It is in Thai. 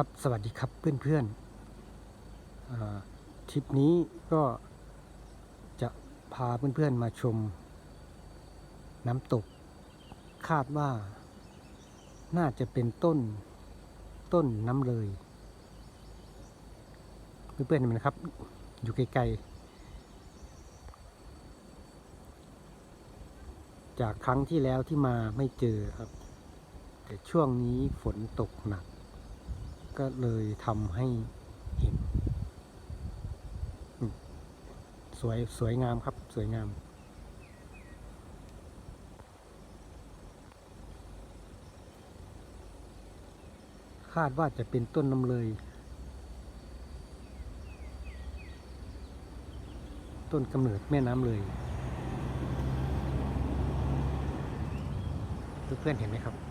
ครับสวัสดีครับเพื่อนๆอ่าทริปนี้ก็จะพาเพื่อนๆมาชม น้ำตก คาดว่า น่าจะเป็นต้นต้นน้ำเลย เพื่อนๆเห็นไหมครับ อยู่ไกลๆจากครั้งที่แล้วที่มาไม่เจอครับ แต่ช่วงนี้ฝนตกหนัก ก็เลยทำให้เห็น สวยสวยงามครับ สวยงาม คาดว่าจะเป็นต้นน้ำเลย ต้นกำเนิดแม่น้ำเลย เพื่อนๆเห็นไหมครับ